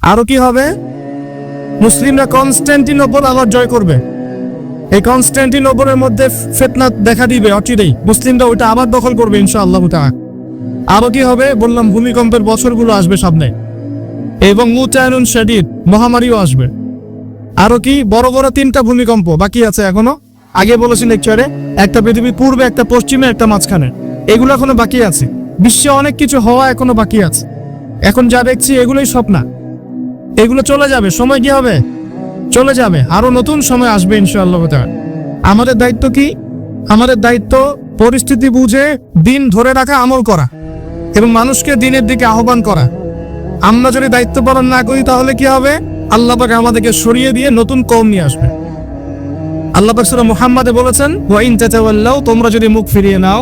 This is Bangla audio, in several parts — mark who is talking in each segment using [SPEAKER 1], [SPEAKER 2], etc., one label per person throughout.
[SPEAKER 1] আরও কি হবে? মুসলিমরা কনস্ট্যান্টিনোপল আবার জয় করবে। এই কনস্ট্যান্টিনোপলের মধ্যে ফেতনা দেখা দিবে, অচিরেই। মুসলিমরা ওটা আবার দখল করবে, ইনশাআল্লাহ তাআলা। আরও কি হবে? বললাম, ভূমিকম্পের বছরগুলো আসবে সামনে। এবং মুতায়নুন শাদীদ, মহামারীও আসবে। আরও কি? বড় বড় তিনটা ভূমিকম্প বাকি আছে এখনও। আগে বলেছি লেকচারে, একটা পৃথিবীর পূর্বে, একটা পশ্চিমে, একটা মাঝখানে। এগুলো এখনও বাকি আছে। বিশ্বে অনেক কিছু হওয়া এখনও বাকি আছে। এখন যা দেখছি, এগুলোই স্বপ্ন। এগুলো চলে যাবে, সময় কি হবে? চলে যাবে, আরও নতুন সময় আসবে ইনশাআল্লাহ। আমাদের দায়িত্ব কি? আমাদের দায়িত্ব পরিস্থিতি বুঝে দিন ধরে রাখা, আমল করা এবং মানুষকে দিনের দিকে আহ্বান করা। আমরা যদি দায়িত্ব পালন না করি তাহলে কি হবে? আল্লাহ পাক আমাদেরকে সরিয়ে দিয়ে নতুন কম নিয়ে আসবে। আল্লাহ সূরা মুহাম্মাদে বলেছেন ওয়া ইন তোমরা যদি মুখ ফিরিয়ে নাও,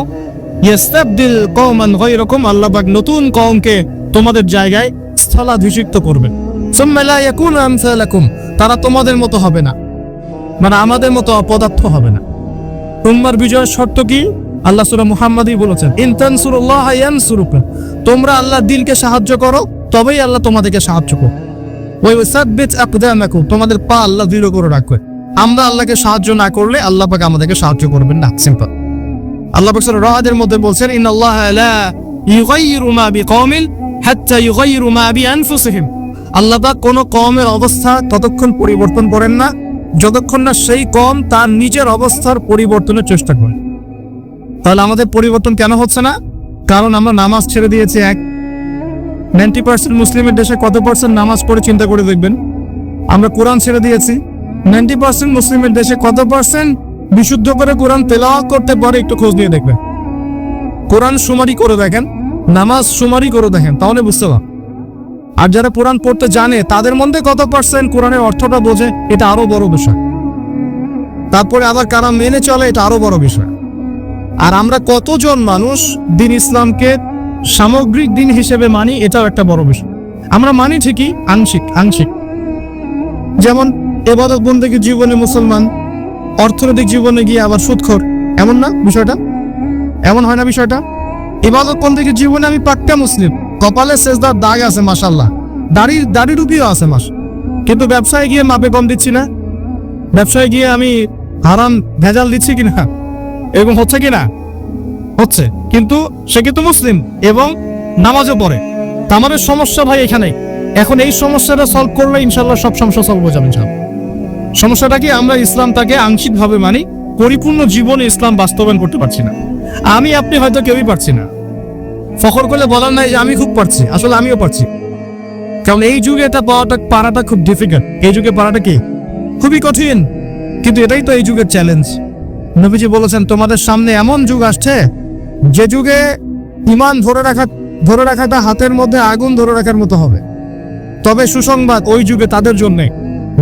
[SPEAKER 1] ইয়াস্তাবদিল কওমান গায়রাকুম আল্লাহ পাক নতুন কওমকে তোমাদের জায়গায় স্থলাভিষিক্ত করবেন। তারা তোমাদের মতো হবে না। মানে আমাদের মতো অপদার্থ হবে না। উম্মার বিজয়ের শর্ত কি? আল্লাহ সূরা মুহাম্মাদই বলেছেন, ইন তানসুরুল্লাহ ইয়ানসুরুকুম। তোমরা আল্লাহর দিনকে সাহায্য করো, তবেই আল্লাহ তোমাদেরকে সাহায্য করবে। ওই তোমাদের পা আল্লাহ দৃঢ় করে রাখবে। আমরা আল্লাহকে সাহায্য না করলে আল্লাহ আমাদেরকে সাহায্য করবেন না। সিম্পল আল্লাহ পাক সূরা রাহাদের মধ্যে বলছেন, ইন্নাল্লাহ লা ইউগাইয়িরু মা বিকওমিন হাত্তা ইউগাইয়িরু মা বিআনফুসিহিম। আল্লাহ পাক কোন কওমের অবস্থা ততক্ষণ পরিবর্তন করেন না, যতক্ষণ না সেই কম তার নিজের অবস্থার পরিবর্তনের চেষ্টা করে তাহলে আমাদের পরিবর্তন কেন হচ্ছে না? কারণ আমরা নামাজ ছেড়ে দিয়েছি, এক নাইনটি পার্সেন্ট মুসলিমের দেশে কত পার্সেন্ট নামাজ পড়ে চিন্তা করে দেখবেন? আমরা কোরআন ছেড়ে দিয়েছি নাইনটি পার্সেন্ট মুসলিমের দেশে কত পার্সেন্ট বিশুদ্ধ করে কোরআন তেলাওয়াত করতে পারে একটু খোঁজ নিয়ে দেখবেন। কোরআন সুমারি করে দেখেন, নামাজ সুমারি করে দেখেন, তাহলে বুঝতে পার আর যারা কোরআন পড়তে জানে, তাদের মধ্যে কত পার্সেন্ট কোরআনের অর্থটা বোঝে? এটা আরও বড় বিষয়। তারপরে আবার কারা মেনে চলে, এটা আরও বড় বিষয়। আর আমরা কতজন মানুষ দিন ইসলামকে সামগ্রিক দিন হিসেবে মানি, এটাও একটা বড় বিষয়। আমরা মানি ঠিকই, আংশিক আংশিক। যেমন এবাদত বন্দেগী জীবনে মুসলমান, অর্থনৈতিক জীবনে গিয়ে আবার সুদখোর। এমন না বিষয়টা? এমন হয় না বিষয়টা? ইবাদত বন্দেগী জীবনে আমি পাক্কা মুসলিম। কপালে শেষদার দাগ আছে মাসাল্লাহ দাড়ির দাড়ি রুপিও আছে মাস। কিন্তু ব্যবসায় গিয়ে মাপে কম দিচ্ছি না। ব্যবসায় গিয়ে আমি হারাম ভেজাল দিচ্ছি কিনা? এবং হচ্ছে কিনা? হচ্ছে। কিন্তু সে কিন্তু মুসলিম এবং নামাজও পড়ে। তা আমাদের সমস্যা ভাই এখানে। এখন এই সমস্যাটা সলভ করলে ইনশাল্লাহ সব সমস্যা সলভ হয়ে যাবে সমস্যাটা কি? আমরা ইসলাম ইসলামটাকে আংশিকভাবে মানি, পরিপূর্ণ জীবনে ইসলাম বাস্তবায়ন করতে পারছি না। আমি, আপনি হয়তো কেউই পারছি না। ফখর করলে বলার নাই যে আমি খুব পারছি। আসলে আমিও পারছি। কারণ এই যুগে এটা পাওয়াটা, পারাটা খুব ডিফিকাল্ট এই যুগে পারাটা কি? খুবই কঠিন। কিন্তু এটাই তো এই যুগের চ্যালেঞ্জ নবীজি বলেছেন, তোমাদের সামনে এমন যুগ আসছে, যে যুগে ইমান ধরে রাখা, ধরে রাখাটা হাতের মধ্যে আগুন ধরে রাখার মতো হবে। তবে সুসংবাদ ওই যুগে তাদের জন্য,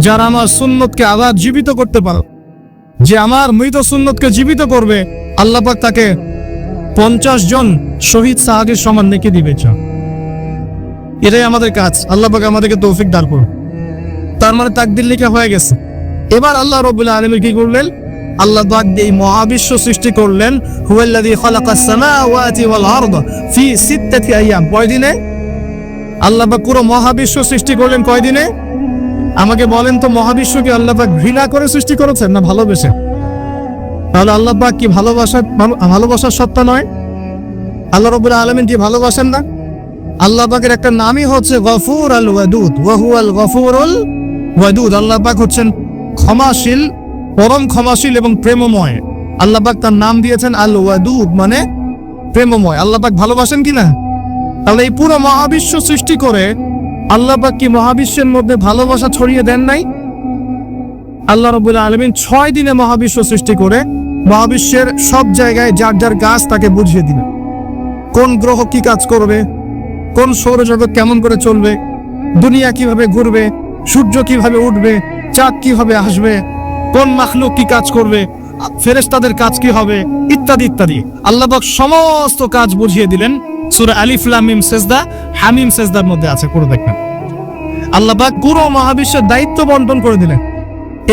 [SPEAKER 1] যারা আমার সুন্নতকে আবার জীবিত করতে পারো। যে আমার মৃত সুন্নতকে জীবিত করবে, আল্লাহ পাক তাকে পঞ্চাশ জন শহীদ সাহাবির সমান নেকি দিবে চা এটাই আমাদের কাজ। আল্লাহ পাক আমাদেরকে তৌফিক দান করুন। তার মানে তাকদির লিখা হয়ে গেছে। এবার আল্লাহ রবুল্লাহ আলমী কি করলেন? আল্লাহ পাক এই মহাবিশ্ব সৃষ্টি করলেন। হুয়াল্লাযী খালাকাস সামাওয়াতি ওয়াল আরদা ফি সিত্তাতি আইয়াম। কয়দিনে আল্লাহ পাক পুরো মহাবিশ্ব সৃষ্টি করলেন কয়দিনে আমাকে বলেন তো মহাবিশ্বকে আল্লাহ পাক ঘৃণা করে সৃষ্টি করেছেন না ভালোবেসে? তাহলে আল্লাহ পাক কি ভালোবাসা ভালোবাসার সত্তা নয়? আল্লাহ রবুল্লাহ আলমিন কি ভালোবাসেন না? আল্লাহ পাকের একটা নামই হচ্ছে গফুর আল ওয়াদুদ। ওয়াহু আল গফুরুল ওয়াদুদ। আল্লাহ পাক হচ্ছেন ক্ষমাশীল, পরম ক্ষমাশীল এবং প্রেমময়। আল্লাহ পাক তার নাম দিয়েছেন আল ওয়াদুদ মানে প্রেমময়। আল্লাহ পাক ভালোবাসেন কি না? তাহলে এই পুরো মহাবিশ্ব সৃষ্টি করে আল্লাহ পাক কি মহাবিশ্বের মধ্যে ভালোবাসা ছড়িয়ে দেন নাই? আল্লাহ রবুল্লাহ আলমিন ছয় দিনে মহাবিশ্ব সৃষ্টি করে মহাবিশ্বের সব জায়গায় যার যার গাছ তাকে বুঝিয়ে দিলেন। কোন গ্রহ কি কাজ করবে? কোন সৌরজগৎ কেমন করে চলবে? দুনিয়া কীভাবে ঘুরবে? সূর্য কীভাবে উঠবে? চাঁদ কীভাবে আসবে? কোন মাখলুক কি কাজ করবে? ফেরেশতাদের কাজ কি হবে? ইত্যাদি ইত্যাদি। আল্লাহ সমস্ত কাজ বুঝিয়ে দিলেন। সূরা আলিফ সেজদা, হামিম সেজদার মধ্যে আছে করে দেখবেন। আল্লাহ পাক পুরো মহাবিশ্বের দায়িত্ব বন্টন করে দিলেন।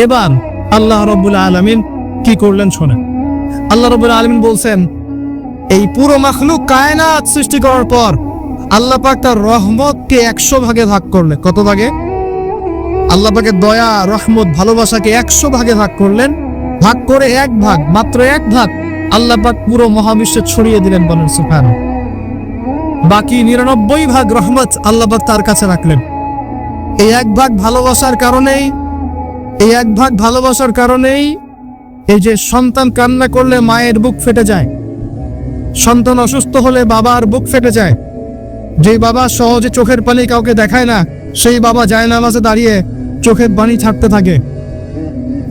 [SPEAKER 1] এবার আল্লাহ রব্বুল আলামিন কি করলেন শোনেন। আল্লাহ রব্বুল আলামিন বলছেন, এই পুরো মাখলুক কায়নাত সৃষ্টি করার পর আল্লাহ পাক তার রহমত রহমতকে একশো ভাগে ভাগ করলেন। কত ভাগে? আল্লাহ পাকে দয়া, রহমত, ভালোবাসাকে একশো ভাগে ভাগ করলেন। ভাগ করে এক ভাগ, মাত্র এক ভাগ আল্লাহ পাক পুরো মহাবিশ্বে ছড়িয়ে দিলেন বলেন সুফান বাকি নিরানব্বই ভাগ রহমত আল্লাহ পাক তার কাছে রাখলেন। এই এক ভাগ ভালোবাসার কারণেই, এই এক ভাগ ভালোবাসার কারণেই এই যে সন্তান কান্না করলে মায়ের বুক ফেটে যায়, সন্তান অসুস্থ হলে বাবার বুক ফেটে যায় যে বাবা সহজে চোখের পানি কাউকে দেখায় না, সেই বাবা যায় নামাজে দাঁড়িয়ে চোখের পানি ছাড়তে থাকে।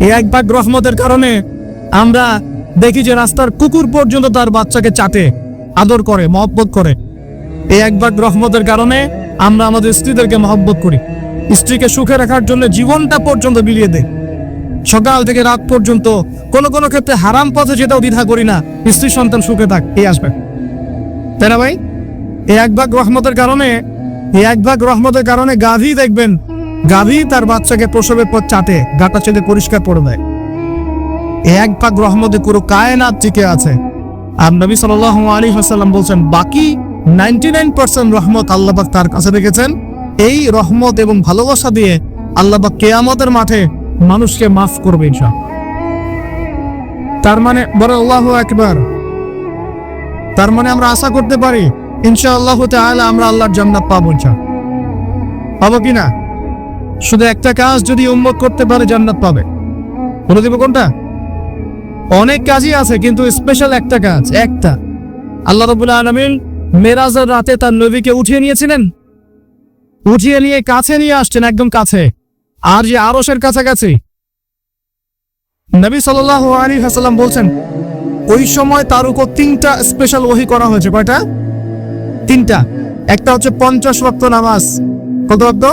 [SPEAKER 1] এই এক ভাগ রহমতের কারণে আমরা দেখি যে রাস্তার কুকুর পর্যন্ত তার বাচ্চাকে চাটে, আদর করে, মহব্বত করে। এই এক ভাগ রহমতের কারণে আমরা আমাদের স্ত্রীদেরকে মহব্বত করি। স্ত্রীকে সুখে রাখার জন্য জীবনটা পর্যন্ত বিলিয়ে দেয় সকাল থেকে রাত পর্যন্ত কোনো কোনো ক্ষেত্রে হারাম পথে যেটাও দ্বিধা করি না, স্ত্রী সন্তান সুখে থাক, এই আসবে। তাই না ভাই? এই এক ভাগ রহমতের কারণে, এই এক ভাগ রহমতের কারণে গাভী দেখবেন, গাভী তার বাচ্চাকে প্রসবের পর চাটে, গাটা চেটে পরিষ্কার করে দেয়। এই এক ভাগ রহমতে পুরো কায়নাত টিকে আছে। আর নবী সাল আলী হাসাল্লাম বলছেন, বাকি নাইনটি নাইন পার্সেন্ট রহমত আল্লাহবাক তার কাছে রেখেছেন। এই রহমত এবং ভালোবাসা দিয়ে আল্লাহবাক কেয়ামতের মাঠে মানুষকে মাফ করবে ইনশাআল্লাহ। তার মানে বড় আল্লাহ একবার তার মানে আমরা আশা করতে পারি ইনশাআল্লাহ তাআলা আমরা আল্লাহর জান্নাত পাবো ইনশাআল্লাহ পাবো কি না? শুধু একটা কাজ যদি উম্মত করতে পারে জান্নাত পাবে। বলে দিব কোনটা? অনেক কাজই আছে, কিন্তু স্পেশাল একটা কাজ, একটা। আল্লাহ রবুল্লা আলমিন মেরাজের রাতে তার নবীকে উঠিয়ে নিয়েছিলেন। উঠিয়ে নিয়ে কাছে নিয়ে আসছেন, একদম কাছে। আর যে আরসের কাছাকাছি। নবী সাল আলী হাসাল্লাম বলছেন, ওই সময় তার উপর তিনটা স্পেশাল ওহি করা হয়েছে, কয়টা? তিনটা। একটা হচ্ছে পঞ্চাশ ওয়াক্ত নামাজ। কত ওয়াক্ত?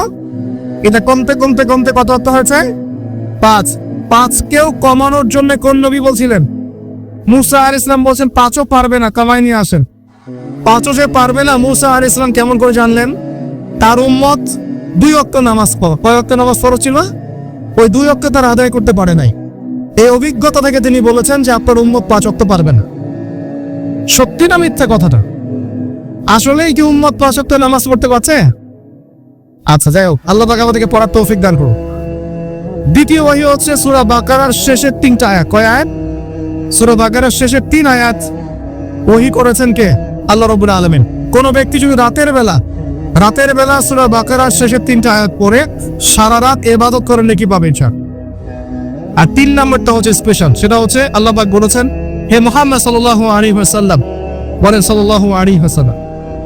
[SPEAKER 1] এটা কমতে কমতে কমতে কত ওয়াক্ত হয়েছে? পাঁচ। পাঁচকেও কমানোর জন্য কোন নবী বলছিলেন? মুসা আর ইসলাম বলছেন, পাঁচও পারবে না, কামাই নিয়ে আসেন। পাঁচও সে পারবে না, মুসা আর ইসলাম কেমন করে জানলেন? তার উম্মত দুই অক্ত নামাজ পড় কয় অক্ত নামাজ পড়ো ছিল? ওই দুই অক্ত তার আদায় করতে পারে নাই। এই অভিজ্ঞতা থেকে তিনি বলেছেন যে আপনার উম্মত পাঁচ অক্ত পারবে না। সত্যি না মিথ্যা কথাটা? আসলেই কি উম্মত পাঁচ নামাজ পড়তে পারছে? আচ্ছা যাই হোক, আল্লাহ পাক আমাদেরকে পড়ার তৌফিক দান করুন। দ্বিতীয় ওয়াহি হচ্ছে সূরা বাকারার শেষের তিনটা আয়াত। কয় আয়াত? সূরা বাকারার শেষের তিন আয়াত। ওহি করেছেন কে? আল্লাহ রব্বুল আলামিন। কোন ব্যক্তি যদি রাতের বেলা রাতের বেলা সূরা বাকারার শেষের তিনটা আয়াত পড়ে, সারা রাত ইবাদত করে নাকি পাবে ইনশাআল্লাহ। আর তিন নম্বরটা হচ্ছে স্পেশাল সেটা হচ্ছে আল্লাহ পাক বলেছেন, হে মুহাম্মদ সাল্লাল্লাহু আলাইহি ওয়াসাল্লাম, বলেন সাল্লাল্লাহু আলাইহি ওয়াসাল্লাম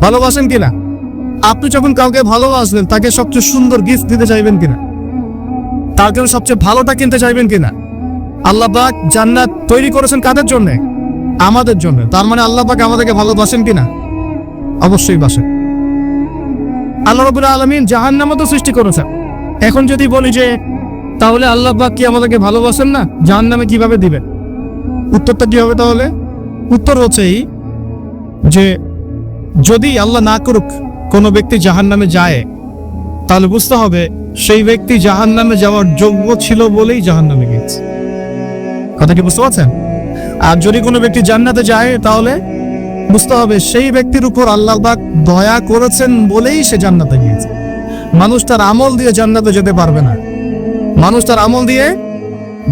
[SPEAKER 1] ভালোবাসেন কিনা? আপনি যখন কাউকে ভালোবাসবেন তাকে সবচেয়ে সুন্দর গিফট দিতে চাইবেন কিনা? তার জন্য সবচেয়ে ভালোটা কিনতে চাইবেন কিনা? আল্লাহবাক জান্নাত তৈরি করেছেন কাদের জন্য? আমাদের জন্য। তার মানে আল্লাহ পাক আমাদেরকে ভালোবাসেন কিনা? অবশ্যই বাসেন। আল্লাহ রবুল্লা আলমিন জাহান্নামও তো সৃষ্টি করেছেন। এখন যদি বলি যে, তাহলে আল্লাহ পাক কি আমাদেরকে ভালোবাসেন না? জাহান্নামে কীভাবে দিবেন? উত্তরটা কি হবে তাহলে? উত্তর হচ্ছে এই যে যদি আল্লাহ না করুক, কোনো ব্যক্তি জাহান নামে যায়, তাহলে বুঝতে হবে সেই ব্যক্তি জাহান নামে যাওয়ার যোগ্য ছিল বলেই জাহান নামে গিয়েছে। কথা কি বুঝতে পারছেন? আর যদি কোনো ব্যক্তি জান্নাতে যায়, তাহলে বুঝতে হবে সেই ব্যক্তির উপর আল্লাহ পাক দয়া করেছেন বলেই সে জান্নাতে গিয়েছে। মানুষ তার আমল দিয়ে জান্নাতে যেতে পারবে না। মানুষ তার আমল দিয়ে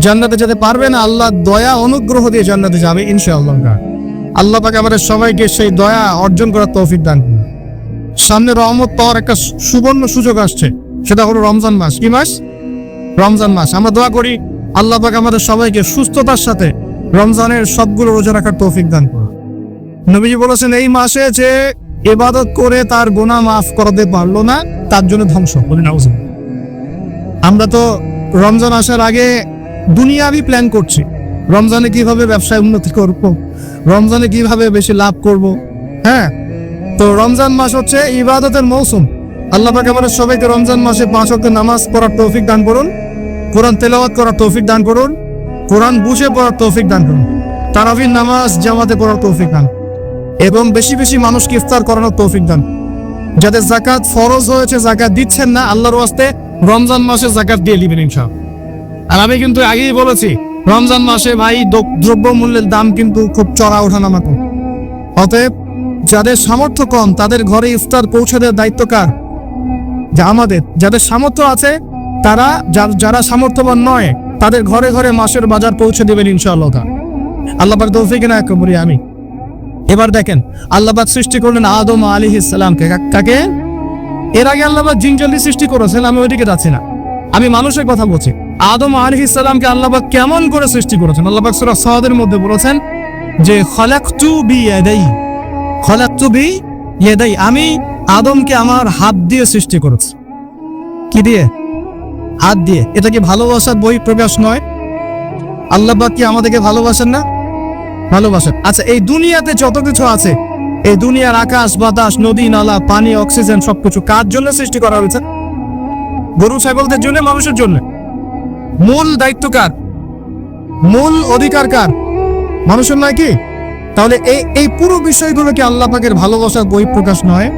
[SPEAKER 1] জান্নাতে যেতে পারবে না, আল্লাহ দয়া অনুগ্রহ দিয়ে জান্নাতে যাবে ইনশাআল্লাহ। আল্লাহ পাক আমাদের সবাইকে সেই দয়া অর্জন করার তৌফিক দান সামনে রহমত পাওয়ার একটা সুবর্ণ সুযোগ আসছে। সেটা হলো রমজান মাস। কি মাস? রমজান মাস। আমরা দোয়া করি, আল্লাহ পাক আমাদের সবাইকে সুস্থতার সাথে রমজানের সবগুলো রোজা রাখার তৌফিক দান করুন। নবীজি বলেছেন, এই মাসে যে ইবাদত করে তার গোনা মাফ করাতে পারল না, তার জন্য ধ্বংস বলি নাউজুবিল্লাহ। আমরা তো রমজান আসার আগে দুনিয়াবি প্ল্যান করছি। রমজানে কীভাবে ব্যবসায় উন্নতি করব? রমজানে কীভাবে বেশি লাভ করব? হ্যাঁ? তো রমজান মাস হচ্ছে ইবাদতের মৌসুম। আল্লাহ পাক আমাদের সবাইকে রমজান মাসে পাঁচ ওয়াক্ত নামাজ পড়ার তৌফিক দান করুন। কোরআন তেলাওয়াত করার তৌফিক দান করুন। কোরআন বুঝে পড়ার তৌফিক দান করুন। তারাবির নামাজ জামাতে পড়ার তৌফিক দান। এবং বেশি বেশি মানুষকে ইফতার করানোর তৌফিক দান। যাদের জাকাত ফরজ হয়েছে, জাকাত দিচ্ছেন না, আল্লাহর ওয়াস্তে রমজান মাসে জাকাত দিয়ে দিবেন ইনশাআল্লাহ। আর আমি কিন্তু আগেই বলেছি রমজান মাসে ভাই দ্র- দ্রব্য মূল্যের দাম কিন্তু খুব চড়া ওঠানামা করে অতএব যাদের সামর্থ্য কম, তাদের ঘরে ইফতার পৌঁছে দেওয়ার দায়িত্ব কার? যা আমাদের। যাদের সামর্থ্য আছে, তারা যারা সামর্থ্যবান নয়, তাদের ঘরে ঘরে মাসের বাজার পৌঁছে দেবেন ইনশাআল্লাহ আল্লাহবার তৌফিক না করি আমি এবার দেখেন আল্লাহবাদ সৃষ্টি করলেন আদম আলী ইসলামকে কাকে? এর আগে আল্লাহবাদ জিনজলি সৃষ্টি করেছেন, আমি ওইদিকে যাচ্ছি না। আমি মানুষের কথা বলছি। আদম আলী ইসলামকে আল্লাহবাদ কেমন করে সৃষ্টি করেছেন? আল্লাহবাদ সুরা সাদের মধ্যে বলেছেন যে, খলাকতু বি ইয়াদাই খলাকতু বি ইয়াদাই আমি আদমকে আমার হাত দিয়ে সৃষ্টি করেছি। কি দিয়ে? হাত দিয়ে। এটা কি ভালোবাসার বই প্রকাশ নয়? আল্লাহবাদ কি আমাদেরকে ভালোবাসেন না? ভালোবাসেন। আচ্ছা এই দুনিয়াতে যত কিছু আছে, এই দুনিয়ার আকাশ, বাতাস, নদী, নালা, পানি, অক্সিজেন সবকিছু কার জন্য সৃষ্টি করা হয়েছে? গরু, ছাগলদের জন্য, মানুষের জন্য? মূল দায়িত্ব কার? মূল অধিকার কার? মানুষের নয় কি? তাহলে এই এই পুরো বিষয়গুলো কি আল্লাহ পাকের ভালোবাসার বই প্রকাশ নয়?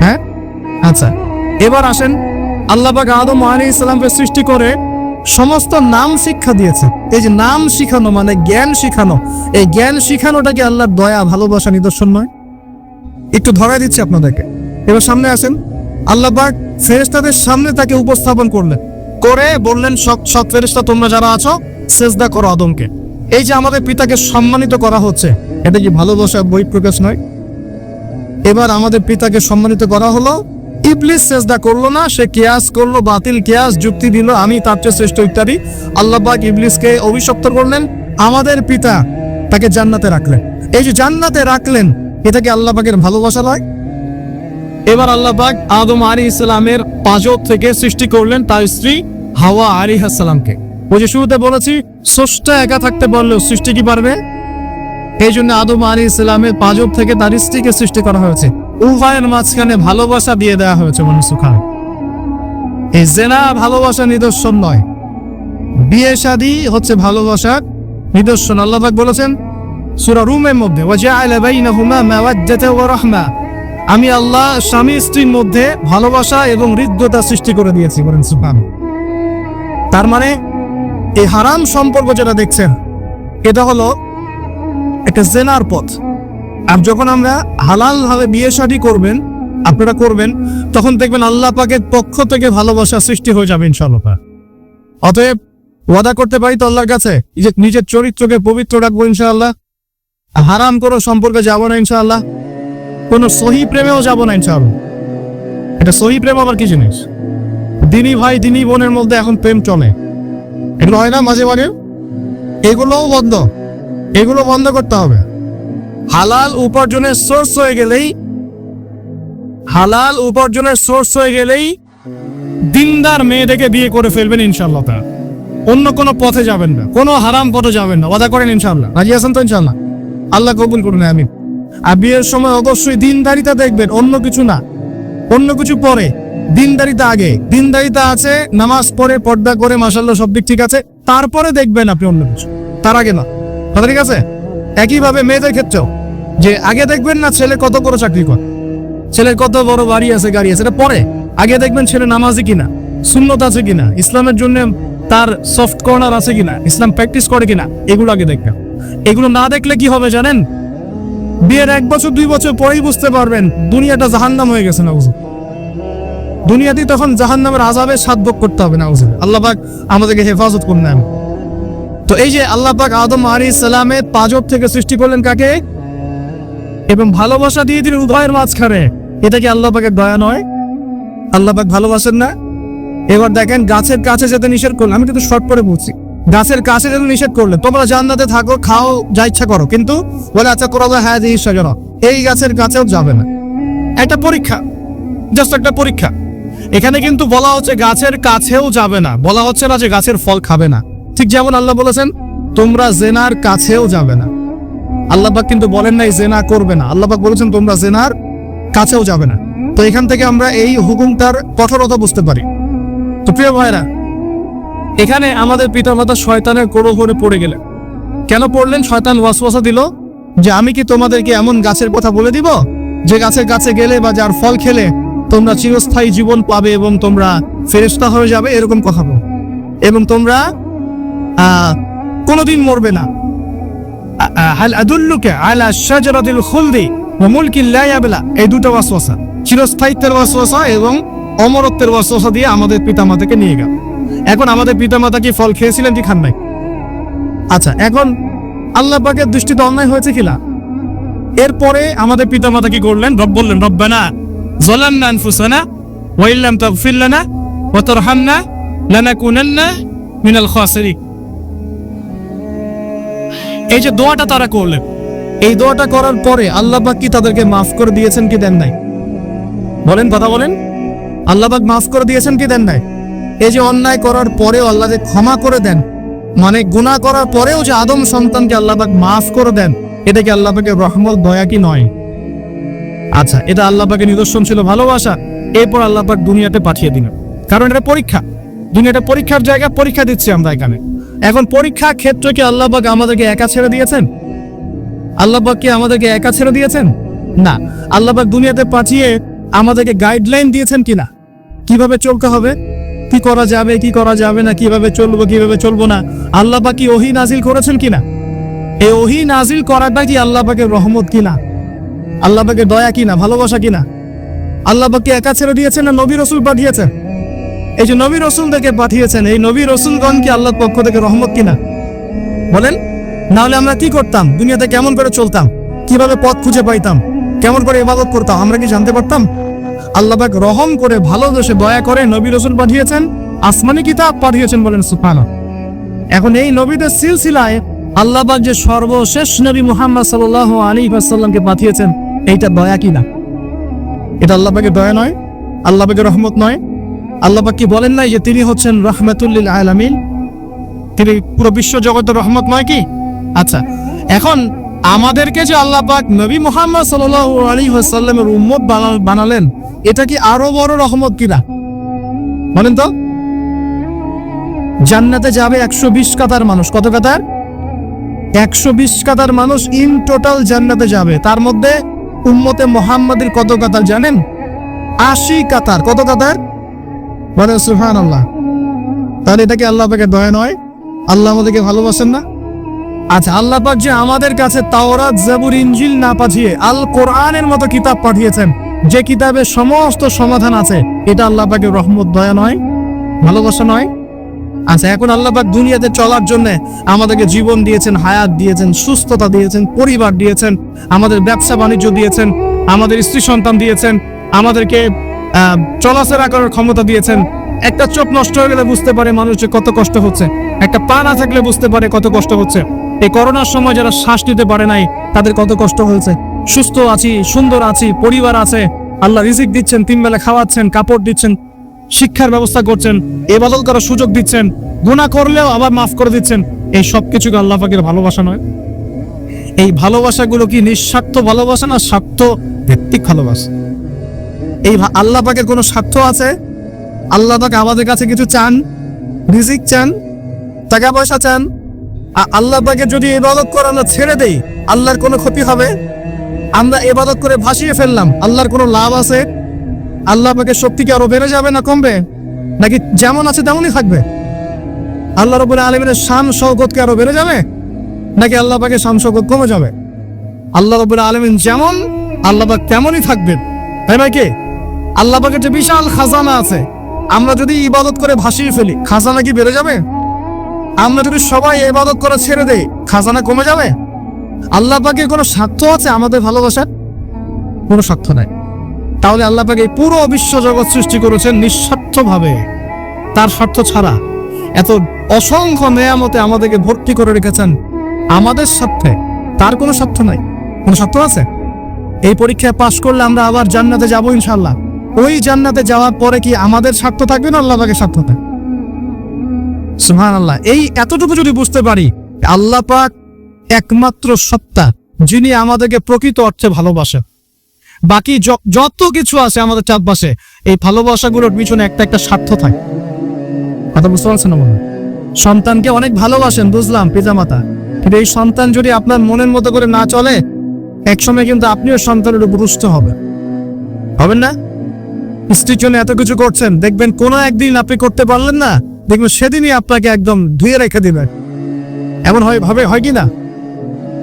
[SPEAKER 1] হ্যাঁ? আচ্ছা এবার আসেন আল্লাহ পাক আদম আলী ইসলামকে সৃষ্টি করে সমস্ত নাম শিক্ষা দিয়েছে। এই যে নাম শিখানো মানে জ্ঞান শিখানো। এই জ্ঞান শিখানোটা কি আল্লাহর দয়া, ভালোবাসা, নিদর্শন নয়? একটু ধরাই দিচ্ছি আপনাদেরকে। এবার সামনে আসেন। আল্লাহ পাক ফেরেশতাদের সামনে তাকে উপস্থাপন করলেন। করে বললেন সব ফেরেশতা, তোমরা যারা আছো, সেজদা করো আদমকে। এই যে আমাদের পিতাকে সম্মানিত করা হচ্ছে, এটা কি ভালোবাসা বই প্রকাশ নয়? এবার আমাদের পিতাকে সম্মানিত করা হলো, ইবলিস চেষ্টা করল না, সে কিয়াস করল, বাতিল কিয়াস, যুক্তি দিল, আমি তার চেয়ে শ্রেষ্ঠ ইত্যাদি। আল্লাহ পাক ইবলিসকে অভিশপ্ত করলেন, আমাদের পিতা তাকে জান্নাতে রাখলেন। এই যে জান্নাতে রাখলেন এটা কি আল্লাহ পাকের ভালোবাসা নয় এবার আল্লাহ পাক আদম আলী ইসলামের পাজর থেকে সৃষ্টি করলেন তার স্ত্রী হাওয়া আলী সালামকে ওই যে শুরুতে বলেছি, স্রষ্টা একা থাকতে পারলেও সৃষ্টি কি পারবে? এই জন্য আদম আলী ইসলামের পাজব থেকে তার স্ত্রীকে সৃষ্টি করা হয়েছে। উভয়ের মাঝখানে ভালোবাসা দিয়ে দেওয়া হয়েছে মানুষ খান এই জেনা ভালোবাসা নিদর্শন নয়। বিয়ে শাদী হচ্ছে ভালোবাসার নিদর্শন। আল্লাহ পাক বলেছেন, সূরা রুমের মধ্যে ওয়াজআলা বাইনাহুমা মাওয়াজ্জাতা ওয়া রাহমা। আমি আল্লাহ স্বামী স্ত্রীর মধ্যে ভালোবাসা এবং হৃদ্যতা সৃষ্টি করে দিয়েছি, বলেন সুবহান। তার মানে এই হারাম সম্পর্ক যেটা দেখছেন, এটা হলো একটা জেনার পথ। আর যখন আমরা হালাল ভাবে বিয়ে শাদী করবেন, আপনারা করবেন, তখন দেখবেন আল্লাহ পাকের পক্ষ থেকে ভালোবাসা সৃষ্টি হয়ে যাবে ইনশাআল্লাহ। অতএব ওয়াদা করতে পারি তো আল্লাহর কাছে নিজের চরিত্রকে পবিত্র রাখব ইনশাআল্লাহ। হারাম কোনো সম্পর্কে যাব না ইনশাআল্লাহ। কোনো সহি প্রেমেও যাব না ইনশাআল্লাহ। এটা সহি প্রেম আবার কি জিনিস? দিনী ভাই, দিনী বোনের মধ্যে এখন প্রেম চলে। এগুলো হয় না মাঝে মাঝে? এগুলোও বন্ধ। এগুলো বন্ধ করতে হবে। হালাল উপার্জনের সোর্স হয়ে গেলেই, হালাল উপার্জনের সোর্স হয়ে গেলেই দিনদার মেয়েটাকে বিয়ে করে ফেলবেন ইনশাল্লাহ তা অন্য কোনো পথে যাবেন না। কোনো হারাম পথে যাবেন না। ওয়াদা করেন ইনশাল্লাহ রাজি আছেন তো ইনশাল্লাহ আল্লাহ কবুল করুন আমি আর বিয়ের সময় অবশ্যই দিনদারিতা দেখবেন, অন্য কিছু না। অন্য কিছু পরে, দিনদারিতা আগে। দিনদারিতা আছে, নামাজ পড়ে, পর্দা করে মাসাল্লাহ সব দিক ঠিক আছে। তারপরে দেখবেন আপনি অন্য কিছু। তার আগে না। কথা ঠিক আছে? একইভাবে মেয়েদের ক্ষেত্রেও। যে আগে দেখবেন না ছেলে কত বড় চাকরি করে। ছেলের কত বড় বাড়ি আছে, গাড়ি আছে, এটা পরে। আগে দেখবেন ছেলে নামাজি কিনা, সুন্নত আছে কিনা, ইসলামের জন্য তার সফট কর্নার আছে কিনা, ইসলাম প্র্যাকটিস করে কিনা, এগুলো আগে দেখবেন। এগুলো না দেখলে কি হবে জানেন? বিয়ের এক বছর, দুই বছর পরেই বুঝতে পারবেন দুনিয়াটা জাহান্নাম হয়ে গেছে না দুনিয়াতেই তখন জাহান্নামের আজাবে সাত ভোগ করতে হবে না বুঝুন আল্লাহ পাক আমাদেরকে হেফাজত করুন তো এই যে আল্লাহ পাক আদম আলী সালামের পাজব থেকে সৃষ্টি করলেন কাকে? এবং ভালোবাসা দিয়ে দিলেন উভয়ের মাঝখানে, এটা কি আল্লাহ পাকের দয়া নয়? আল্লাহ পাক ভালোবাসেন না? এবার দেখেন গাছের কাছে যেতে নিষেধ করলে আমি কিন্তু শর্ট করে বলছি। গাছের কাছে যেতে নিষেধ করলে তোমরা জান্নাতে থাকো, খাও, যা ইচ্ছা করো। কিন্তু বলে আচ্ছা করা যায় হ্যাঁ জিনিস সাজানো এই গাছের কাছেও যাবে না। একটা পরীক্ষা জাস্ট একটা পরীক্ষা। এখানে কিন্তু বলা হচ্ছে গাছের কাছেও যাবে না। বলা হচ্ছে না যে গাছের ফল খাবে না। ঠিক যেমন আল্লাহ বলেছেন, তোমরা জেনার কাছেও যাবে না। আল্লাহবাক কিন্তু বলেন নাই জেনা করবে না। আল্লাহবাক বলেছেন, তোমরা জেনার কাছেও যাবে না। তো এখান থেকে আমরা এই হুকুমটার কঠোরতা বুঝতে পারি। তো প্রিয় ভাইরা এখানে আমাদের পিতামাতা শয়তানের কোড়ো পড়ে গেলেন। কেন পড়লেন? শয়তান ওয়াসওয়াসা দিল যে, আমি কি তোমাদেরকে এমন গাছের কথা বলে দিব? যে গাছের কাছে গেলে বা যার ফল খেলে তোমরা চিরস্থায়ী জীবন পাবে এবং তোমরা ফেরেশতা হয়ে যাবে? এরকম কথা বল। এবং তোমরা কোনোদিন মরবে না। হাল আদুল্লুকে আলা এবং অমরত্বের দিয়ে আমাদের পিতামাতাকে নিয়ে গেল। এখন আমাদের পিতামাতা কি ফল খেয়েছিলেন কি খান নাই? আচ্ছা এখন আল্লাহ পাকের দৃষ্টিতে অন্যায় হয়েছে কিনা এরপরে আমাদের পিতামাতা কি করলেন? রব বললেন, রব্বানা যালামনা আনফুসানা ওয়া ইল্লাম তাগফির লানা ওয়া তারহামনা লানাকুনান্না মিনাল খাসিরিন. এই যে দোয়াটা তারা করলেন, এই দোয়াটা করার পরে আল্লাহ কি তাদেরকে মাফ করে দিয়েছেন কি দেন নাই? বলেন, কথা বলেন। আল্লাহ পাক মাফ করে দিয়েছেন কি দেন নাই? এই যে অন্যায় করার পরেও আল্লাহ যে ক্ষমা করে দেন মানে গুনাহ করার পরেও যে আদম সন্তানকে আল্লাহবাক মাফ করে দেন, এটা কি আল্লাহ পাকের রহমত, দয়া কি নয়? আচ্ছা এটা আল্লাহ পাকের নিদর্শন ছিল ভালোবাসা, এরপর আল্লাহ পাক দুনিয়াতে পাঠিয়ে দিলেন। কারণ এটা পরীক্ষা। দুনিয়াটা পরীক্ষার জায়গা পরীক্ষা দিচ্ছি আমরা এখানে। এখন পরীক্ষা ক্ষেত্রে কি আল্লাহ পাক আমাদেরকে একা ছেড়ে দিয়েছেন? আল্লাহ পাক কি আমাদেরকে একা ছেড়ে দিয়েছেন? না। আল্লাহ পাক দুনিয়াতে পাঠিয়ে আমাদেরকে গাইডলাইন দিয়েছেন কিনা? কীভাবে চলতে হবে? কি করা যাবে, কি করা যাবে না, কীভাবে চলবো কীভাবে চলবো না, আল্লাহ পাক ওহি নাজিল করেছেন কিনা? এই ওহি নাজিল করাটা কি আল্লাহ পাকের রহমত কিনা? আল্লাহ পাকের দয়া কিনা, ভালোবাসা কিনা? আল্লাহ পাককে একা ছেড়ে দিয়েছেন না নবী রসুল পাঠিয়েছেন? এই যে নবী রসুলদেরকে পাঠিয়েছেন, এই নবী রসুলগণ কি আল্লাহর পক্ষ থেকে রহমত কিনা? বলেন, নাহলে আমরা কি করতাম? দুনিয়াতে কেমন করে চলতাম? কীভাবে পথ খুঁজে পাইতাম? কেমন করে ইবাদত করতাম? আমরা কি জানতে পারতাম? আল্লাহ পাক রহম করে ভালোবেসে দয়া করে নবী রসুল পাঠিয়েছেন, আসমানি কিতাব পাঠিয়েছেন বলেন সুফানা এখন এই নবীদের সিলসিলায় আল্লাহ পাক যে সর্বশেষ নবী মুহাম্মদ সাল্লাল্লাহু আলাইহি ওয়াসাল্লামকে পাঠিয়েছেন, এইটা দয়া কিনা এটা আল্লাহ পাকের দয়া নয়, আল্লাহ পাকের রহমত নয়। আল্লাহ পাক কি বলেন নাই যে তিনি হচ্ছেন রহমাতুল্লিল আলামিন? তিনি পুরো বিশ্ব জগতের রহমত নয় কি? আচ্ছা এখন আমাদেরকে যে আল্লাহ পাক নবী মুহাম্মদ সাল্লাল্লাহু আলাইহি ওয়াসাল্লামের উম্মত বানা- বানালেন, এটা কি আরও বড় রহমত কিনা? বলেন তো। জান্নাতে যাবে একশো বিশ কাতার মানুষ। কত কাতার? একশো বিশ কাতার মানুষ ইন টোটাল জান্নাতে যাবে। তার মধ্যে উম্মতে মোহাম্মদের কত কাতার জানেন? আশি কাতার। কত কাতার? বলে সুহান আল্লাহ তাহলে এটা কি আল্লাহ পাকে দয়া নয়? আল্লাহ আমাদেরকে ভালোবাসেন না? আচ্ছা আল্লাহ পাক যে আমাদের কাছে তাওরাত, জাবুর ইনজিল না পাঠিয়ে আল কোরআনের মতো কিতাব পাঠিয়েছেন, যে কিতাবে সমস্ত সমাধান আছে, এটা আল্লাহ পাকের রহমত, দয়া নয়, ভালোবাসা নয়। আচ্ছা এখন আল্লাহ পাক দুনিয়াতে চলার জন্য আমাদেরকে জীবন দিয়েছেন, হায়াত দিয়েছেন, সুস্থতা দিয়েছেন, পরিবার দিয়েছেন, আমাদের ব্যবসা বাণিজ্য দিয়েছেন, আমাদের স্ত্রী সন্তান দিয়েছেন, আমাদেরকে চলাফেরা করার ক্ষমতা দিয়েছেন। একটা চোখ নষ্ট হয়ে গেলে বুঝতে পারে মানুষের কত কষ্ট হচ্ছে। একটা পা না থাকলে বুঝতে পারে কত কষ্ট হচ্ছে। এই করোনার সময় যারা শ্বাস নিতে পারে নাই, তাদের কত কষ্ট হয়েছে। সুস্থ আছি, সুন্দর আছি, পরিবার আছে। আল্লাহ রিজিক দিচ্ছেন, তিন বেলা খাওয়াচ্ছেন, কাপড় দিচ্ছেন, শিক্ষার ব্যবস্থা করছেন এবাদত করার সুযোগ দিচ্ছেন গুণা করলেও আবার মাফ করে দিচ্ছেন। এই সব কিছুকে আল্লাহ পাকের ভালোবাসা নয়। এই ভালোবাসাগুলো কি নিঃস্বার্থ ভালোবাসা না স্বার্থ ভিত্তিক ভালোবাসা? এই আল্লাহ পাকের কোনো স্বার্থ আছে? আল্লাহ পাক আমাদের কাছে কিছু চান? রিজিক চান? টাকা পয়সা চান? আল্লাহ পাকে যদি ইবাদত করে আমরা ছেড়ে দেই, আল্লাহর কোনো ক্ষতি হবে? আমরা ইবাদত করে ভাসিয়ে ফেললাম, আল্লাহর কোনো লাভ আছে? আল্লাহ পাকে শক্তি কি আরও বেড়ে যাবে না কমবে? নাকি যেমন আছে তেমনই থাকবে? আল্লাহ রবুল্লাহ আলমিনের শান শৌকত কি আরও বেড়ে যাবে? নাকি আল্লাহ পাকে শান শৌকত কমে যাবে? আল্লাহ রবুল্লাহ আলমিন যেমন, আল্লাহ পাক তেমনই থাকবেন। তাই নয় কি? আল্লাহ পাকের যে বিশাল খাজানা আছে, আমরা যদি ইবাদত করে ভাসিয়ে ফেলি, খাজানা কি বেড়ে যাবে? আমরা যদি সবাই ইবাদত করা ছেড়ে দেই, খাজানা কমে যাবে? আল্লাহ পাকের কোনো স্বার্থ আছে আমাদের ভালোবাসার? কোনো স্বার্থ নাই। তাহলে আল্লাহ পাক এই পুরো বিশ্ব জগৎ সৃষ্টি করেছেন নিঃস্বার্থভাবে। তার স্বার্থ ছাড়া এত অসংখ্য নেয়ামতে আমাদেরকে ভর্তি করে রেখেছেন আমাদের স্বার্থে। তার কোনো স্বার্থ নাই। কোনো স্বার্থ আছে? এই পরীক্ষায় পাশ করলে আমরা আবার জান্নাতে যাব ইনশাল্লাহ ওই জান্নাতে যাওয়ার পরে কি আমাদের স্বার্থ থাকবে না আল্লাহ পাকের স্বার্থ থাকবে? সুহান আল্লাহ এই এতটুকু যদি বুঝতে পারি, আল্লাহ পাক একমাত্র সত্তা, যিনি আমাদেরকে প্রকৃত অর্থে ভালোবাসেন। বাকি যত কিছু আছে আমাদের চারপাশে, এই ভালোবাসাগুলোর পিছনে একটা একটা স্বার্থ থাকে। কথা বুঝতে পারছেন মনে সন্তানকে অনেক ভালোবাসেন, বুঝলাম, পিতামাতা। কিন্তু এই সন্তান যদি আপনার মনের মতো করে না চলে, একসময় কিন্তু আপনিও সন্তানের উপর রুষ্ট হবে হবেন না? স্ত্রীর জন্য এত কিছু করছেন, দেখবেন কোনো একদিন আপনি করতে পারলেন না, দেখবেন সেদিনই আপনাকে একদম ধুয়ে রেখে দিবেন এমন হয়, ভাবে, হয় কি না?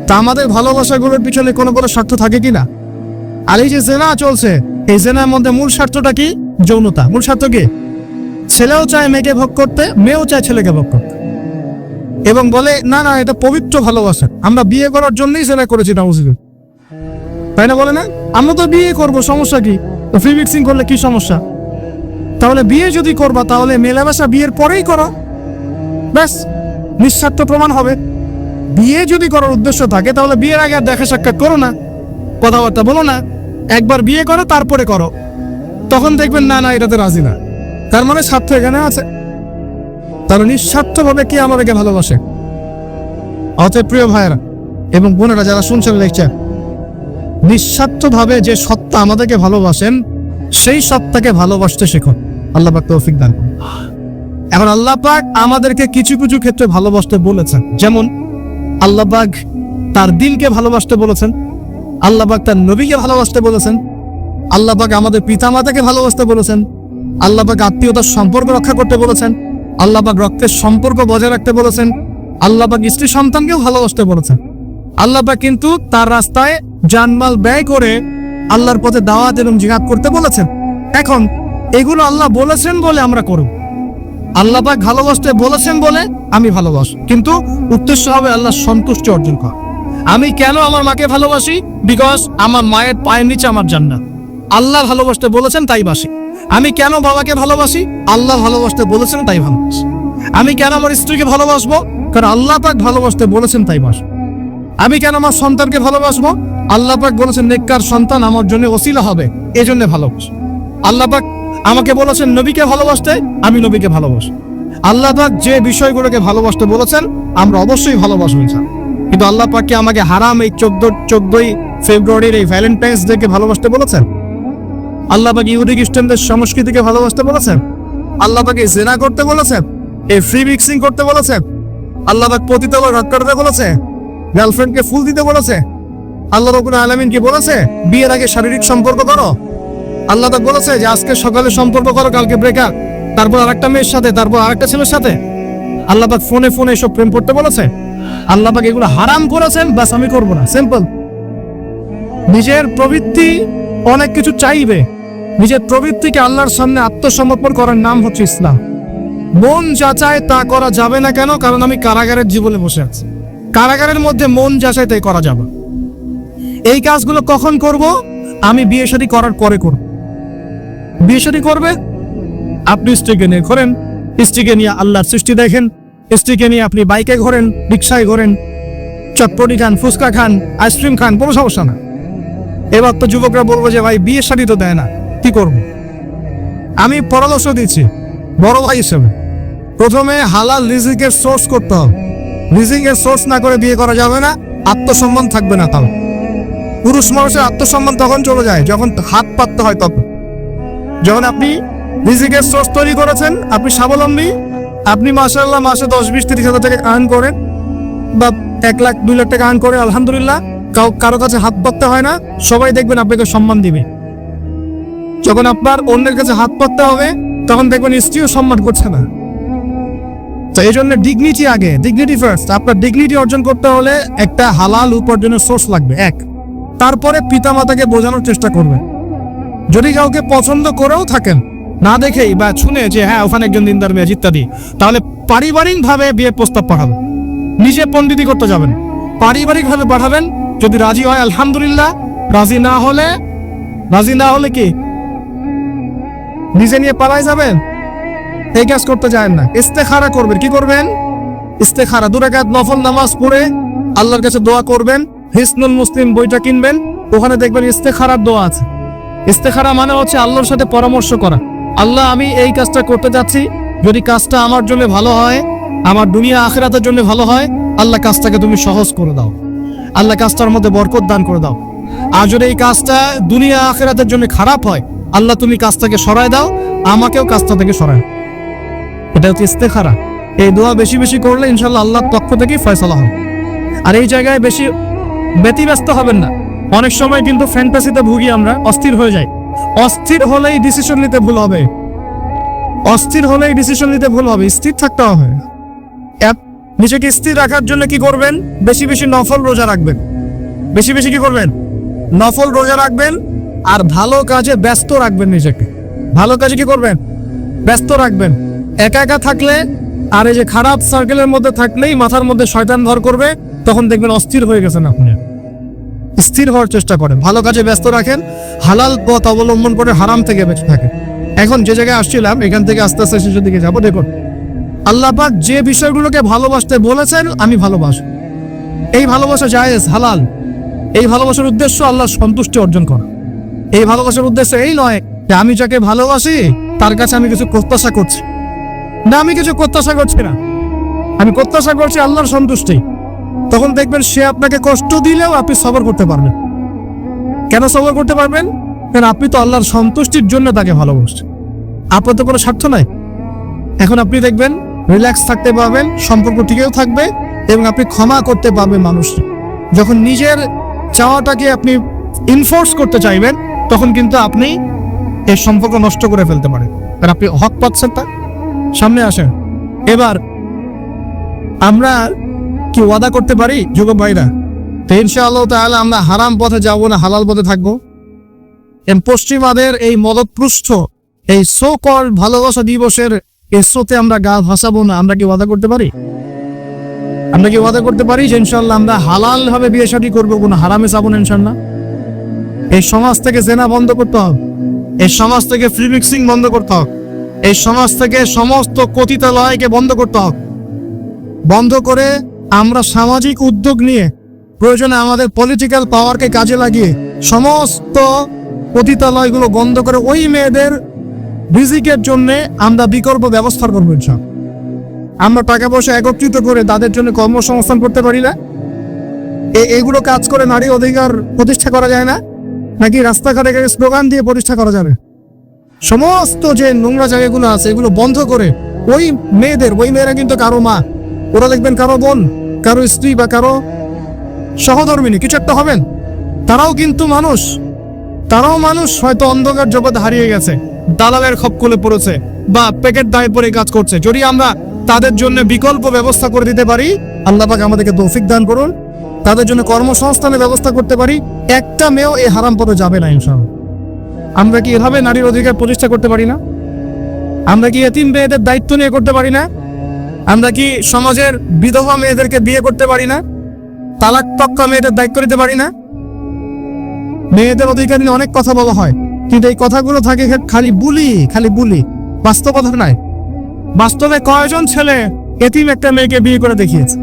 [SPEAKER 1] তা আমাদের ভালোবাসাগুলোর পিছনে কোনো কোনো স্বার্থ থাকে কি না? আর এই যে জেনা চলছে, এই জেনার মধ্যে মূল স্বার্থটা কি? যৌনতা। মূল স্বার্থ কি? ছেলেও চায় মেয়েকে ভোগ করতে, মেয়েও চায় ছেলেকে ভোগ করতে। এবং বলে, না না, এটা পবিত্র ভালোবাসা। আমরা বিয়ে করার জন্যই জেনা করেছি নাউজিল তাই না বলে না? আমরা তো বিয়ে করব, সমস্যা কি? ফ্রি মিক্সিং করলে কি সমস্যা? তাহলে বিয়ে যদি করবা, তাহলে মেলামেশা বিয়ের পরেই করো। ব্যাস, নিঃস্বার্থ প্রমাণ হবে। বিয়ে যদি করার উদ্দেশ্য থাকে, তাহলে বিয়ের আগে আর দেখা সাক্ষাৎ করো না। কথাবার্তা বলো না। একবার বিয়ে করো, তারপরে করো। তখন দেখবেন, না না, এটাতে রাজি না। তার মানে স্বার্থ এখানে আছে। তাহলে নিঃস্বার্থভাবে কে আমাদেরকে ভালোবাসে? অতএব প্রিয় ভাইয়েরা এবং বোনেরা, যারা শুনছেন লেকচার নিঃস্বার্থভাবে যে সত্তা আমাদেরকে ভালোবাসেন, সেই সত্তাকে ভালোবাসতে শেখো আল্লাহ পাক তৌফিক দান। এখন আল্লাহ পাক আমাদেরকে কিছু কিছু ক্ষেত্রে ভালোবাসতে বলেছেন। যেমন, আল্লাহ পাক তার দিনকে ভালোবাসতে বলেছেন, আল্লাহ পাক তার নবীকে ভালোবাসতে বলেছেন, আল্লাহ পাক আমাদের পিতামাতাকে ভালোবাসতে বলেছেন, আল্লাহ পাক আত্মীয়তার সম্পর্ক রক্ষা করতে বলেছেন, আল্লাহ পাক রক্তের সম্পর্ক বজায় রাখতে বলেছেন, আল্লাহ পাক স্ত্রী সন্তানকেও ভালোবাসতে বলেছেন। আল্লাহ পাক কিন্তু তার রাস্তায় জানমাল ব্যয় করে আল্লাহর পথে দাওয়াত এবং জিহাদ করতে বলেছেন। এখন এগুলো আল্লাহ বলেছেন বলে আমরা করব। আল্লাহ পাক ভালোবাসতে বলেছেন বলে আমি ভালোবাস কিন্তু উদ্দেশ্য হবে আল্লাহ সন্তুষ্টি অর্জন করা। আমি কেন আমার মাকে ভালোবাসি? বিকজ আমার মায়ের পায়ের নিচে আমার জান্নাত। আল্লাহ ভালোবাসতে বলেছেন, তাই বাসি। আমি কেন বাবাকে ভালোবাসি? আল্লাহ ভালোবাসতে বলেছেন, তাই ভালোবাসি। আমি কেন আমার স্ত্রীকে ভালোবাসবো? কারণ আল্লাহ পাক ভালোবাসতে বলেছেন, তাই বাসবো আমি কেন আমার সন্তানকে ভালোবাসবো? আল্লাহ বলেছেন, নেককার সন্তান আমার জন্য ওসিলা হবে এই জন্য ভালোবাসি। আল্লাহ পাক আমাকে বলেছেন, নবীকে ভালোবাসতে আমি নবীকে ভালোবাসি। আল্লাহ যে বিষয়গুলোকে ভালোবাসতে বলেছেন, আমরা অবশ্যই ভালোবাসবো। কিন্তু আল্লাহ পাক আমাকে হারাম এই চোদ্দ চোদ্দই ফেব্রুয়ারির এই ভ্যালেন্টাইন্স ডেকে ভালোবাসতে বলেছেন? আল্লাহ পাক ইহুদি খ্রিস্টানদের সংস্কৃতিকে ভালোবাসতে বলেছেন? আল্লাহ পাকে জেনা করতে বলেছেন? এই ফ্রি মিক্সিং করতে বলেছেন? আল্লাহ পাক পতিত রক করতে বলেছে গার্লফ্রেন্ডকে ফুল দিতে বলেছে? আল্লাহ রবুল আলমিন কি বলেছে? বিয়ের আগে শারীরিক সম্পর্ক করো। আল্লাহ তো বলেছে যে আজকে সকালে সম্পর্ক করো, কালকে ব্রেকআপ তারপর আরেকটা মেয়ের সাথে, তারপর আরেকটা ছেলের সাথে। আল্লাহ পাক ফোনে ফোনে এসব প্রেম করতে বলেছে। আল্লাহ পাক এগুলো হারাম করেছেন, বাস আমি করব না। সিম্পল নিজের প্রবৃত্তি অনেক কিছু চাইবে। নিজের প্রবৃত্তিকে আল্লাহর সামনে আত্মসমর্পণ করার নাম হচ্ছে ইসলাম। মন যা চায় তা করা যাবে না কেন? কারণ আমি কারাগারের জীবনে বসে আছি। কারাগারের মধ্যে মন যাচাই তাই করা যাবে। এই কাজগুলো কখন করব? আমি বিয়ে শাদী করার পরে করব। বিয়ে শাদী করবে? আপনি স্ত্রীকে নিয়ে ঘোরেন, স্ত্রীকে নিয়ে আল্লাহর সৃষ্টি দেখেন, স্ত্রীকে নিয়ে আপনি বাইকে ঘোরেন রিক্সায় ঘোরেন, চটপটি খান, ফুচকা খান, আইসক্রিম খান, কোনো সমস্যা না। এবার তো যুবকরা বলব যে, ভাই, বিয়ে শাদী তো দেয় না, কি করব? আমি পরামর্শ দিচ্ছি, বড় ভাই হিসেবে। প্রথমে হালাল রিজিকের সোর্স করতে হবে। রিজিকের সোর্স না করে বিয়ে করা যাবে না, আত্মসম্মান থাকবে না তাও পুরুষ মানুষের আত্মসম্মান তখন চলে যায়, যখন হাত পাততে হয় তখন। যখন আপনি রিজিকের সোর্স তৈরি করেছেন, আপনি স্বাবলম্বী, আপনি মাসাল্লাহ মাসে দশ, বিশ, তিরিশ হাজার টাকা আর্ন করেন বা এক লাখ, দুই লাখ টাকা আর্ন করেন, আলহামদুলিল্লাহ, কাউ, কারও কাছে হাত পাততে হয় না, সবাই দেখবেন আপনাকে সম্মান দিবে। যখন আপনার অন্যের কাছে হাত পাততে হবে, তখন দেখবেন স্ত্রীও সম্মান করছে না। তো এই জন্য ডিগনিটি আগে ডিগনিটি ফার্স্ট আপনার ডিগনিটি অর্জন করতে হলে একটা হালাল উপার্জনের সোর্স লাগবে, এক। তারপরে পিতামাতাকে বোঝানোর চেষ্টা করবেন। যদি কাউকে পছন্দ করেও থাকেন, না দেখেই বা শুনে যে হ্যাঁ ওখানে একজন দিনদার মেয়ে, ইত্যাদি, তাহলে পারিবারিক ভাবে বিয়ের প্রস্তাব পাঠাবেন। নিজে পণ্ডিতি করতে যাবেন। পারিবারিক ভাবে পাঠাবেন, যদি রাজি হয়, আলহামদুলিল্লাহ। রাজি না হলে, রাজি না হলে কি? নিজে নিয়ে পালাই যাবেন? এই কাজ করতে যায় না। ইস্তেখারা করবেন। কি করবেন? ইস্তেখারা। দু রাকাত নফল নামাজ পড়ে আল্লাহর কাছে দোয়া করবেন। হিসনুল মুসলিম বইটা কিনবেন। ওখানে দেখবেন ইস্তেখারার দোয়া আছে। ইস্তেখারা মানে হচ্ছে আল্লাহর সাথে পরামর্শ করা। আল্লাহ, আমি এই কাজটা করতে যাচ্ছি। যদি কাজটা আমার জন্য ভালো হয়, আমার দুনিয়া আখেরাতের জন্য ভালো হয়, আল্লাহ কাজটাকে তুমি সহজ করে দাও। আল্লাহ কাজটার মধ্যে বরকত দান করে দাও। আর যদি এই কাজটা দুনিয়া আখেরাতের জন্য খারাপ হয়, আল্লাহ তুমি কাজটাকে সরায় দাও, আমাকেও কাজটা থেকে সরায়। এটা হচ্ছে ইস্তেখারা। এই দোয়া বেশি বেশি করলে ইনশাল্লাহ আল্লাহর পক্ষ থেকেই ফয়সলা হবে। আর এই জায়গায় বেশি ব্যতিব্যস্ত হবেন না। অনেক সময় কিন্তু ফ্যান্টাসিতে ভুগি আমরা, অস্থির হয়ে যাই। অস্থির হলেই ডিসিশন নিতে ভুল হবে। অস্থির হলেই ডিসিশন নিতে ভুল হবে। স্থির থাকতে হবে। নিজেকে স্থির রাখার জন্য কি করবেন? বেশি বেশি নফল রোজা রাখবেন। বেশি বেশি কি করবেন? নফল রোজা রাখবেন আর ভালো কাজে ব্যস্ত রাখবেন নিজেকে। ভালো কাজে কি করবেন? ব্যস্ত রাখবেন। একা একা থাকলে আর এই যে খারাপ সার্কেলের মধ্যে থাকলেই মাথার মধ্যে শয়তান ভর করবে, তখন দেখবেন অস্থির হয়ে গেছেন আপনি। স্থির হওয়ার চেষ্টা করেন, ভালো কাজে ব্যস্ত রাখেন, হালাল পথ অবলম্বন করে হারাম থেকে বেঁচে থাকেন। এখন যে জায়গায় আসছিলাম, এখান থেকে আস্তে আস্তে শেষের দিকে যাব। দেখুন, আল্লাহ পাক যে বিষয়গুলোকে ভালোবাসতে বলেছেন, আমি ভালোবাসি। এই ভালোবাসা জায়েজ, হালাল। এই ভালোবাসার উদ্দেশ্য আল্লাহর সন্তুষ্টি অর্জন করা। এই ভালোবাসার উদ্দেশ্য এই নয় যে আমি যাকে ভালোবাসি, তার কাছে আমি কিছু প্রত্যাশা করছি। না, আমি কিছু প্রত্যাশা করছি না। আমি প্রত্যাশা করছি আল্লাহর সন্তুষ্টি। তখন দেখবেন সে আপনাকে কষ্ট দিলেও আপনি সবর করতে পারবেন। কেন সবর করতে পারবেন? কারণ আপনি তো আল্লাহর সন্তুষ্টির জন্য তাকে ভালোবাসছেন। আপনার তো কোনো স্বার্থ নাই। এখন আপনি দেখবেন রিল্যাক্স থাকতে পারবেন, সম্পর্ক টিকেও থাকবে এবং আপনি ক্ষমা করতে পারবেন মানুষ যখন নিজের চাওয়াটাকে আপনি ইনফোর্স করতে চাইবেন, তখন কিন্তু আপনি এই সম্পর্ক নষ্ট করে ফেলতে পারেন। আর আপনি হক পাচ্ছেন তা সামনে আসেন। এবার আমরা কি ওয়াদা করতে পারি, যুবক ভাইরা? তো ইনশাআল্লাহ তাহলে আমরা হারাম পথে যাব না, হালাল পথে থাকব। পশ্চিমাদের এই মদতপৃষ্ঠ এই সো কল ভালোবাসা দিবসের এই স্রোতে আমরা গা ভাসাবো না, আমরা কি ওয়াদা করতে পারি? আমরা কি ওয়াদা করতে পারি যে ইনশাল্লাহ আমরা হালাল ভাবে বিয়ে শাদী করব, কোনো হারামে যাব না ইনশাল্লাহ এই সমাজ থেকে জেনা বন্ধ করতে হবে, এই সমাজ থেকে ফ্রি মিক্সিং বন্ধ করতে হবে। এই সমাজ থেকে সমস্ত কথিত কথিতালয়কে বন্ধ করতে হবে। বন্ধ করে আমরা সামাজিক উদ্যোগ নিয়ে প্রয়োজনে আমাদের পলিটিক্যাল পাওয়ারকে কাজে লাগিয়ে সমস্ত পতিতালয়গুলো বন্ধ করে ওই মেয়েদের রিজিকের জন্য আমরা বিকল্প ব্যবস্থা করব ইনশাল আমরা টাকা পয়সা একত্রিত করে তাদের জন্য কর্মসংস্থান করতে পারি না। এগুলো কাজ করে নারী অধিকার প্রতিষ্ঠা করা যায় না। নাকি রাস্তাঘাটে স্লোগান দিয়ে প্রতিষ্ঠা করা যাবে? সমস্ত যে নোংরা জায়গাগুলো আছে, এগুলো বন্ধ করে ওই মেয়েদের, ওই মেয়েরা কিন্তু কারও মা। ওরা দেখবেন কারও বোন, কারও স্ত্রী বা কারও সহধর্মিনী, কিছু একটা হবেন। তারাও কিন্তু মানুষ। তারাও মানুষ, হয়তো অন্ধকার জগৎ হারিয়ে গেছে, দালালের খপকুলে পড়েছে বা প্যাকেট দায় পরে কাজ করছে। যদি আমরা তাদের জন্য বিকল্প ব্যবস্থা করে দিতে পারি, আল্লাহ পাক আমাদেরকে তৌফিক দান করুন। তাদের জন্য কর্মসংস্থানের ব্যবস্থা করতে পারি। একটা মেয়েও এই হারাম পথে যাবে না, ইনশাআল্লাহ। আমরা কি এভাবে নারীর অধিকার প্রতিষ্ঠা করতে পারি না? আমরা কি এতিম মেয়েদের দায়িত্ব নিয়ে করতে পারি না? আমরা কি সমাজের বিধবা মেয়েদেরকে বিয়ে করতে পারি না? তালাক তক্কা মেয়েদের দায়িত্ব নিতে পারি না? মেয়েদের অধিকার নিয়ে অনেক কথা বলা হয়, কিন্তু এই কথাগুলো থাকে খালি বুলি খালি বুলি। বাস্তবতা নাই বাস্তবে কয়জন ছেলে এতিম একটা মেয়েকে বিয়ে করে দেখিয়েছে?